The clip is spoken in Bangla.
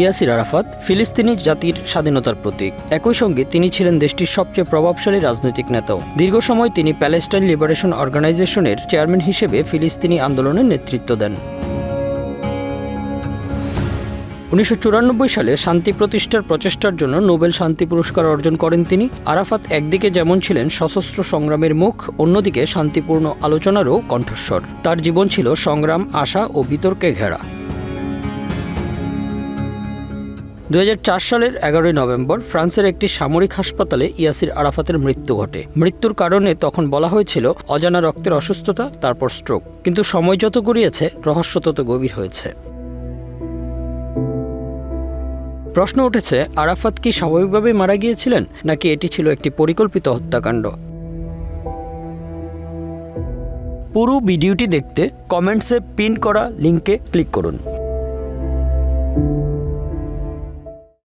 ইয়াসির আরাফাত ফিলিস্তিনি জাতির স্বাধীনতার প্রতীক। একই সঙ্গে তিনি ছিলেন দেশটির সবচেয়ে প্রভাবশালী রাজনৈতিক নেতাও। দীর্ঘ সময় তিনি প্যালেস্টাইন লিবারেশন অর্গানাইজেশনের চেয়ারম্যান হিসেবে ফিলিস্তিনি আন্দোলনের নেতৃত্ব দেন। উনিশশো চুরানব্বই সালে শান্তি প্রতিষ্ঠার প্রচেষ্টার জন্য নোবেল শান্তি পুরস্কার অর্জন করেন তিনি। আরাফাত একদিকে যেমন ছিলেন সশস্ত্র সংগ্রামের মুখ, অন্যদিকে শান্তিপূর্ণ আলোচনারও কণ্ঠস্বর। তার জীবন ছিল সংগ্রাম, আশা ও বিতর্কে ঘেরা। দু হাজার চার সালের এগারোই নভেম্বর ফ্রান্সের একটি সামরিক হাসপাতালে ইয়াসির আরাফাতের মৃত্যু ঘটে। মৃত্যুর কারণে তখন বলা হয়েছিল অজানা রক্তের অসুস্থতা, তারপর স্ট্রোক কিন্তু সময় যত গড়িয়েছে, রহস্য তত গভীর হয়েছে। প্রশ্ন উঠেছে, আরাফাত কি স্বাভাবিকভাবে মারা গিয়েছিলেন, নাকি এটি ছিল একটি পরিকল্পিত হত্যাকাণ্ড? পুরো ভিডিওটি দেখতে কমেন্টসে পিন করা লিঙ্কে ক্লিক করুন।